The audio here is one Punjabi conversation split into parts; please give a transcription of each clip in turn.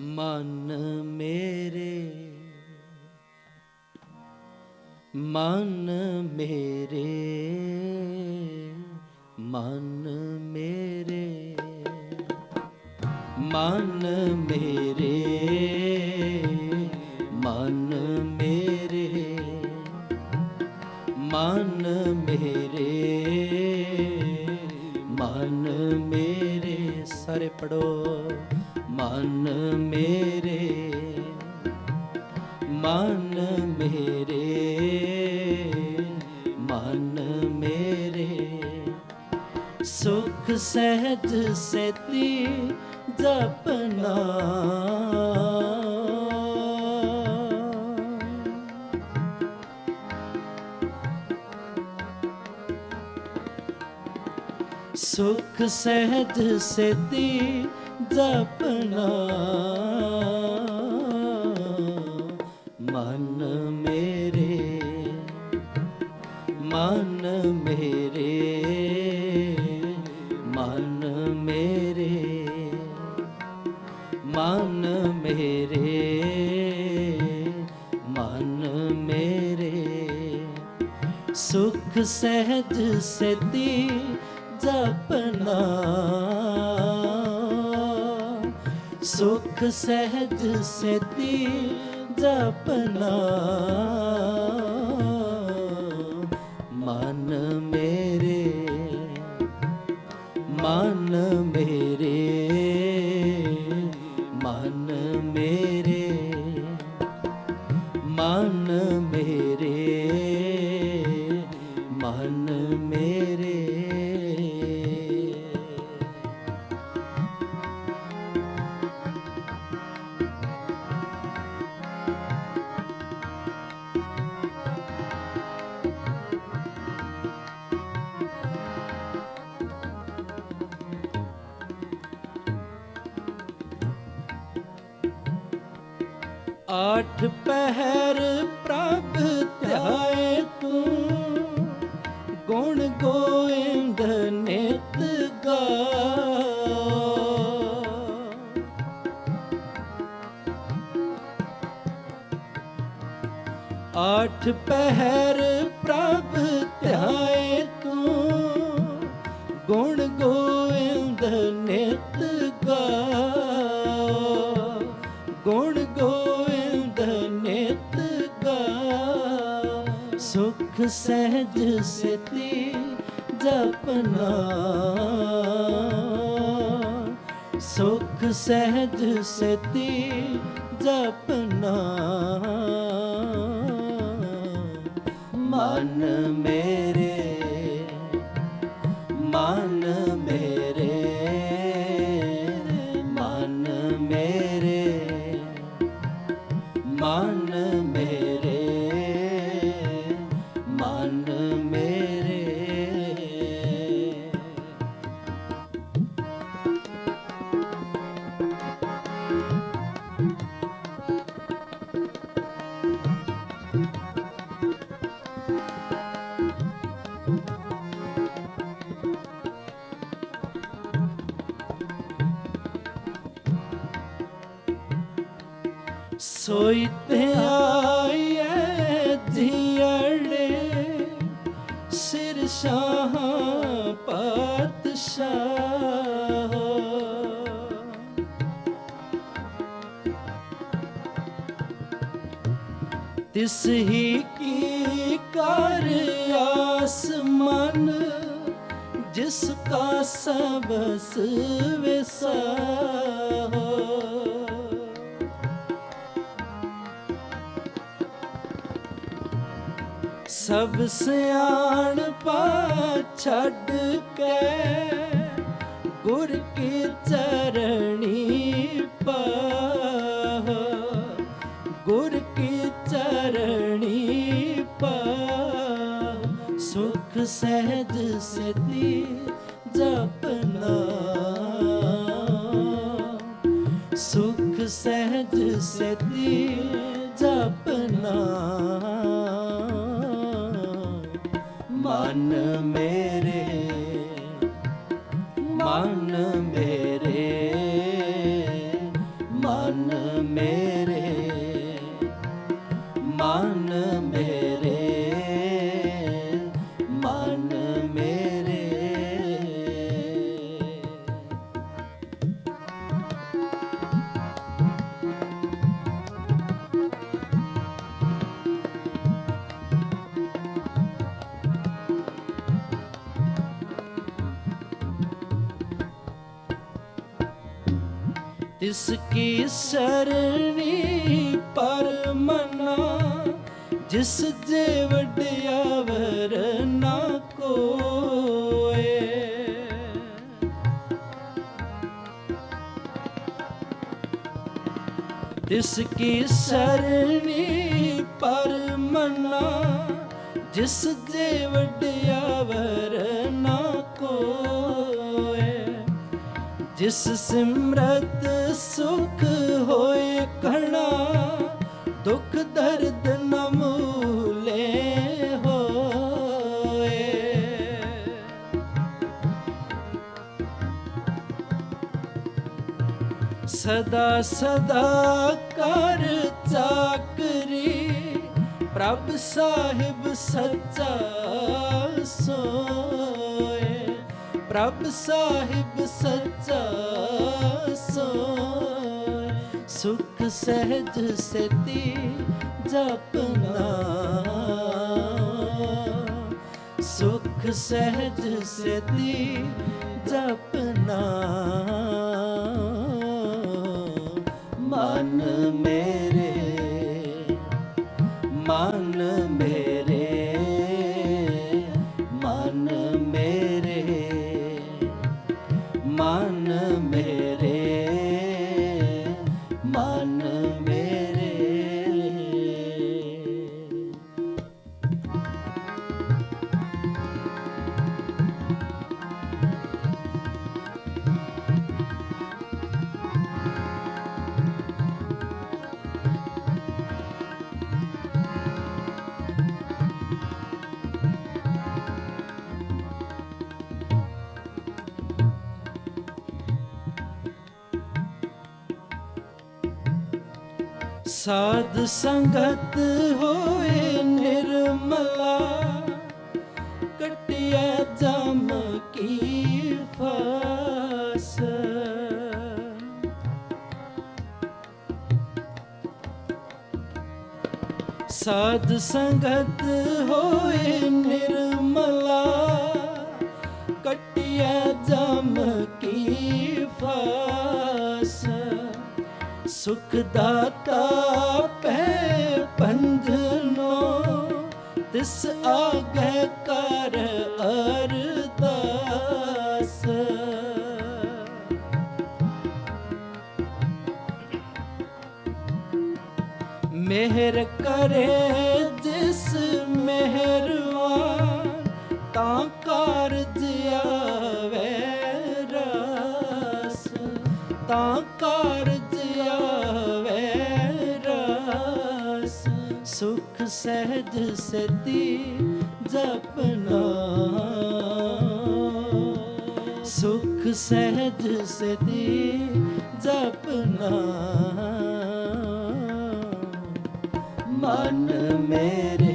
ਮਨ ਮੇਰੇ ਮਨ ਮੇਰੇ ਮਨ ਮੇਰੇ ਮਨ ਮੇਰੇ ਮਨ ਮੇਰੇ ਮਨ ਮੇਰੇ ਮਨ ਮੇਰੇ ਸਾਰੇ ਪੜੋ। ਮਨ ਮੇਰੇ ਮਨ ਮੇਰੇ ਮਨ ਮੇਰੇ। ਸੁਖ ਸਹਿਜ ਸੇਤੀ ਜਪਨਾ। ਸੁਖ ਸਹਿਜ ਸੇਤੀ ਜਪਨਾ ਮਨ ਮੇਰੇ ਮਨ ਮੇਰੇ ਮਨ ਮੇਰੇ ਮਨ ਮੇਰੇ ਮਨ ਮੇਰੇ ਸੁਖ ਸਹਿਜ ਸਤੀ ਜਪਨਾ ਸੁਖ ਸਹਿਜ ਸਤੀ ਜਪਨਾ। ਮਨ ਮੇਰੇ ਮਨ ਆਠ ਪਹਿਰ ਪ੍ਰਭ ਧਿਆਏ ਤੂੰ ਗੁਣ ਗੋਇੰਦ ਨਿਤ ਗਾ ਆਠ ਪਹਿਰ ਸੁਖ ਸਹਿਜ ਸਿਤੀ ਜਪਨਾ। ਸੁਖ ਸਹਿਜ ਸਤੀ ਜਪਨਾ। ਮਨ ਮੇਰੇ ਸੋਈ ਤੇ ਆਈਏ ਧੀੜੇ ਸਿਰ ਸ਼ਾਹ ਪਾਤਸ਼ਾਹ। ਤਿਸ ਹੀ ਕੀ ਕਰ ਆਸਮਨ, ਜਿਸ ਕਾ ਸਬਸ ਵਿਸਾ ਸਭ ਸਿਆਣ ਛੱਡ ਕੇ ਗੁਰ ਕੀ ਚਰਣੀ ਪਾ ਗੁਰ ਕੀ ਚਰਣੀ ਪਾ ਸੁਖ ਸਹਿਜ ਸਤੀ ਜਪਨਾ ਸੁਖ ਸਹਿਜ ਸਤੀ ਮਨ ਮੇਰੇ ਤਿਸ ਕੀ ਸਰਣੀ ਪਰ ਮਨਾ, ਜਿਸ ਜੇ ਵਡਿਆਵਰ ਨਾ ਕੋਏ। ਤਿਸ ਕੀ ਸਰਣੀ ਪਰ ਮਨਾ, ਜਿਸ ਜੇ ਵਡਿਆਵਰ ਨਾ ਕੋਏ। ਜਿਸ ਸਿਮਰਤ ਸੁਖ ਹੋਏ ਕਣਾ, ਦੁੱਖ ਦਰਦ ਨਮੂਲੇ ਮੂਲੇ ਹੋਏ। ਸਦਾ ਸਦਾ ਕਰ ਚਾਕਰੀ, ਪ੍ਰਭ ਸਾਹਿਬ ਸੱਚਾ ਸੋਏ। ਪ੍ਰਭ ਸਾਹਿਬ ਸੱਚਾ ਸੁਖ ਸਹਿਜ ਸਤੀ ਜਪਨਾ ਸੁਖ ਸਹਿਜ ਸਤੀ ਜਪਨਾ ਸਾਧ ਸੰਗਤ ਹੋਏ ਨਿਰਮਲਾ, ਕਟਿਆ ਜਮ ਕੀ ਫਾਸ। ਸਾਧ ਸੰਗਤ ਹੋਏ ਨਿਰਮਲਾ, ਕਟਿਆ ਜਮ ਕੀ ਫਾਸ। ਸੁਖ ਦਾਤਾ ਪੈ ਪੰਧਨੋ ਤਿਸ ਆਗੇ ਕਰ ਅਰਦਾਸ। ਮਿਹਰ ਕਰੇ ਜਿਸ ਮਿਹਰਵਾਨ ਤਾਂ ਕਾਰਜ ਆਵੇ ਰਸ। ਤਾਂ ਕਾਰਜ ਆਵੇ ਸੁਖ ਸਹਿਜ ਸਤੀ ਜਪਨਾ। ਸੁਖ ਸਹਿਜ ਸਤੀ ਜਪਨਾ। ਮਨ ਮੇਰੇ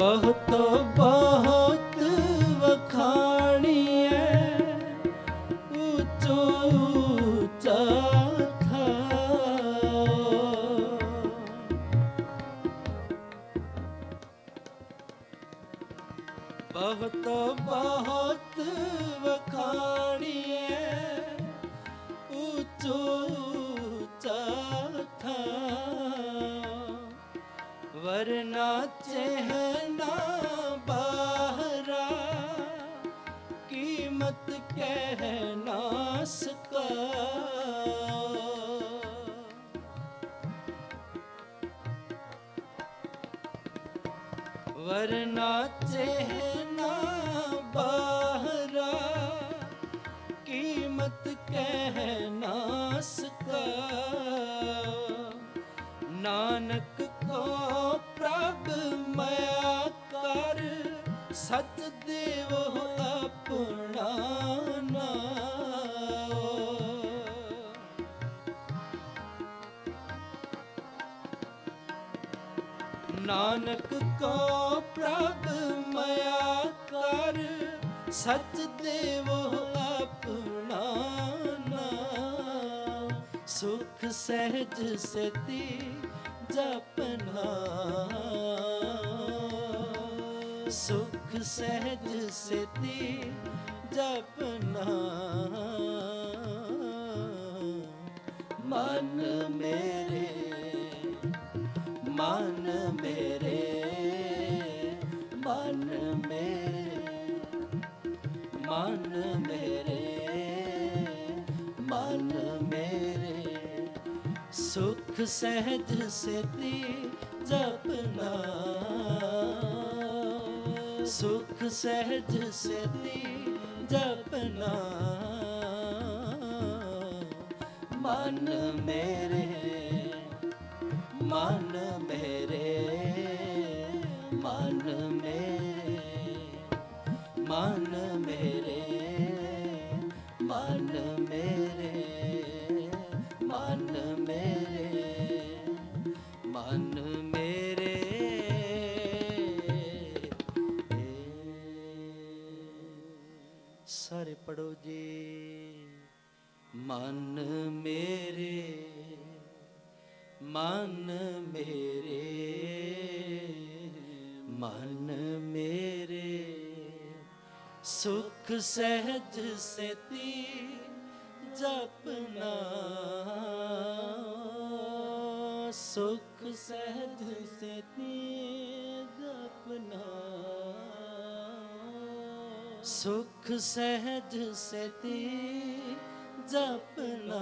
ਬਹੁਤ ਬਹੁਤ ਵਖਾਣੀਐ ਉੱਚੋ ਉੱਚਾ ਬਹੁਤ ਬਹੁਤ ਵਖਾਣੀਐ ਕੀਮਤ ਕਹਿ ਨਾ ਸਕਾ ਵਰਨਾ ਚਹਿਨਾ ਬਾਹਰਾ ਕੀਮਤ ਕਹਿ ਨਾ ਸਕਾ ਨਾਨਕ ਕੋ ਪ੍ਰਭ ਮਾਇਆ ਕਰ ਸਚ ਨਾਨਕ ਕੋ ਪ੍ਰਭ ਮਾਇਆ ਕਰ ਸਚ ਦੇਵ ਆਪਣਾ ਨਾਮ। ਸੁਖ ਸਹਿਜ ਸਤੀ ਜਪਨਾ। ਸੁਖ ਸਹਿਜ ਸਤੀ ਜਪਨਾ। ਮਨ ਮੇਰੇ ਮਨ ਮੇਰੇ ਮਨ ਮੇਰੇ ਮਨ ਮੇਰੇ। ਸੁਖ ਸਹਿਜ ਸੇਤੀ ਜਪਨਾ। ਸੁਖ ਸਹਿਜ ਸੇਤੀ ਜਪਨਾ। ਮਨ ਮੇਰੇ ਮਨ ਮੇਰੇ ਮਨ ਮੇਰੇ ਮਨ ਮੇਰੇ। ਪੜੋ ਜੀ। ਮਨ ਮੇਰੇ ਮਨ ਮੇਰੇ ਮਨ ਮੇਰੇ। ਸੁਖ ਸਹਿਜ ਸੇਤੀ ਜਪਨਾ। ਸੁਖ ਸਹਿਜ ਸੇਤੀ ਜਪਨਾ। ਸੁਖ ਸਹਿਜ ਸਤੀ ਜਪਨਾ।